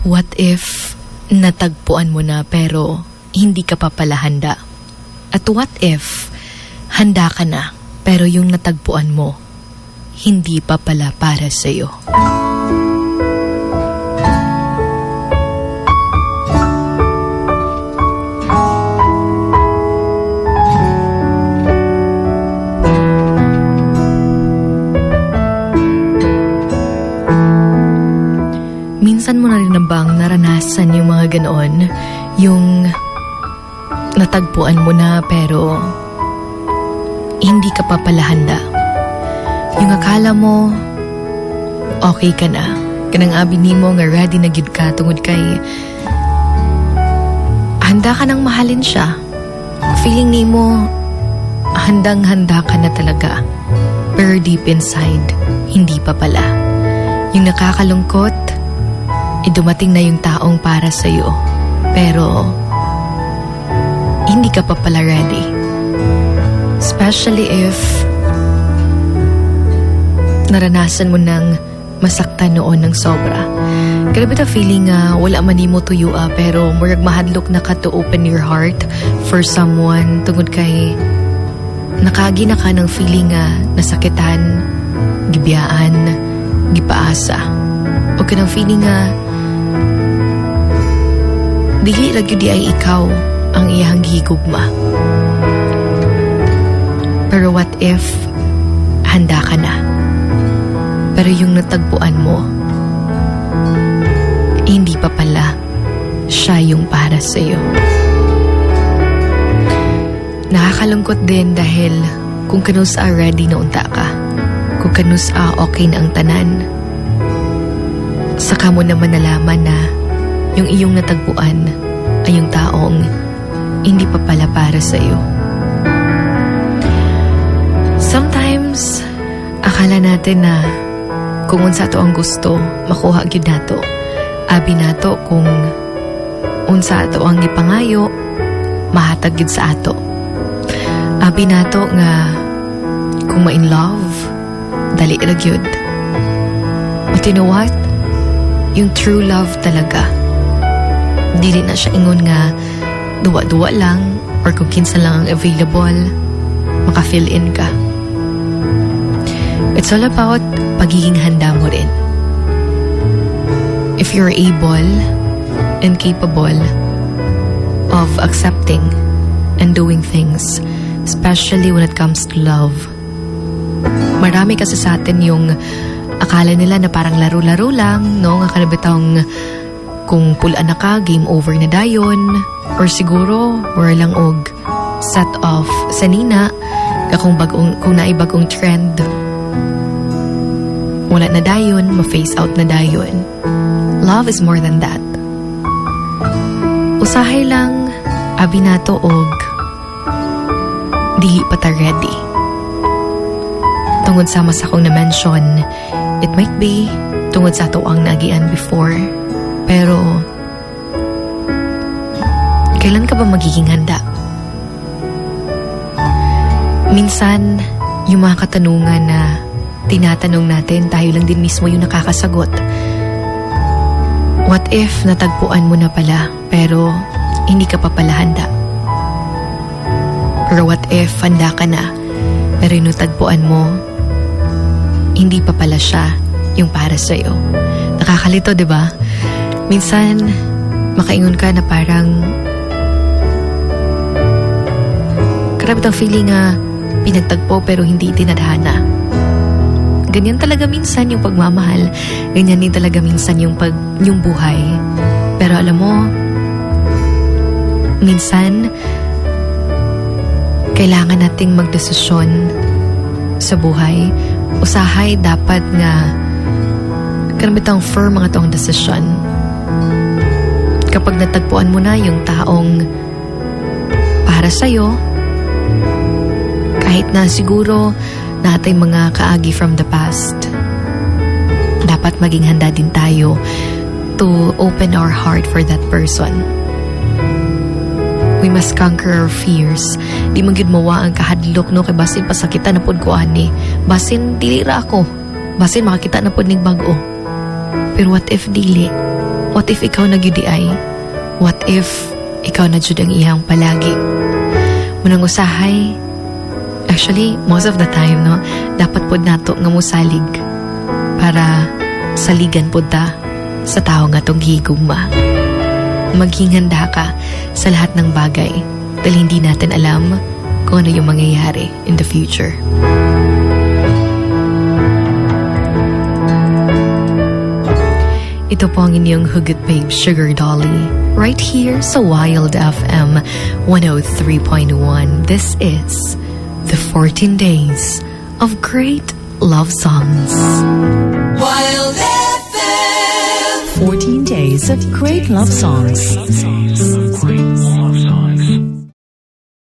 What if natagpuan mo na pero hindi ka pa pala handa? At what if handa ka na pero yung natagpuan mo hindi pa pala para sa'yo? Minsan ganoon? Yung natagpuan mo na pero hindi ka pa pala handa. Yung akala mo okay ka na. Kanang abi mo nga ready na gyud ka tungod kay handa ka nang mahalin siya. Feeling ni mo handang handa ka na talaga. Pero deep inside, hindi pa pala. Yung nakakalungkot, eh dumating na yung taong para sa'yo. Pero, hindi ka pa pala ready. Especially if naranasan mo nang masaktan noon ng sobra. Grabe ta feeling nga wala man nimo tuyo ah, pero murag mahadlok na ka to open your heart for someone tungod kay nakagi na ka ng feeling nga nasakitan, gibiyaan, gipaasa. O ka ng feeling nga dili gyud di ay ikaw ang iyang gihigugma. Pero what if handa ka na? Pero yung natagpuan mo, hindi pa pala siya yung para sa'yo. Nakakalungkot din dahil kung kanus a ready na unta ka, kung kanus a okay na ang tanan, saka mo naman nalaman na yung iyong natagpuan ay yung taong hindi pa pala para sa iyo. Sometimes, akala natin na kung unsa to ang gusto, makuha gyud nato. Abi nato kung unsa ato ang gipangayo, mahatag gyud sa ato. Abi nato nga kung ma-in love, dali ra gyud. But you know what? Yung true love talaga dili na siya ingon nga duwa-duwa lang or kung kinsa lang ang available, maka-fill in ka. It's all about pagiging handa mo rin. If you're able and capable of accepting and doing things, especially when it comes to love. Marami kasi sa atin yung akala nila na parang laro-laro lang, no? Nga kalabitang kung pulaan na ka, game over na dayon. Or siguro, more lang og set off sa nina. Kung, bagong, kung naibagong trend, wala na dayon, ma-face out na dayon. Love is more than that. Usahay lang, abi nato og dili pa ta ready. Tungod sa mas akong na-mention, it might be tungod sa ato ang nagian before. Pero, kailan ka ba magiging handa? Minsan, yung mga katanungan na tinatanong natin, tayo lang din mismo yung nakakasagot. What if natagpuan mo na pala, pero hindi ka pa pala handa? Pero what if handa ka na, pero yung natagpuan mo, hindi pa pala siya yung para sa'yo? Nakakalito, di ba? Minsan, makaingon ka na parang Grabe ang feeling nga pinagtagpo pero hindi tinadhana. Ganyan talaga minsan yung pagmamahal. Ganyan din talaga minsan yung, pag, yung buhay. Pero alam mo, minsan, kailangan nating magdesisyon sa buhay. Usahay dapat nga kanabitang firm mga tong desisyon. Kapag natagpuan mo na yung taong para sa'yo, kahit na siguro natay mga kaagi from the past, dapat maging handa din tayo to open our heart for that person. We must conquer our fears. Di man gid mawa ang kahadlok no kay basin pasakita na pud ko ani. Basin dili ra ako. Basin makakita na pud ning bag-o. Pero what if dili? What if ikaw na gyud ay? What if ikaw na jud ang iyang palagi? Munang usahay, actually, most of the time, no, dapat pod nato nga musalig para saligan pod ta sa tao nga tong higugma. Maging handa ka sa lahat ng bagay dahil hindi natin alam kung ano yung mangyayari in the future. Ito po ang inyong Hugot Babe Sugar Dolly. Right here sa Wild FM 103.1. This is the 14 Days of Great Love Songs. Wild FM. 14 days of great love songs.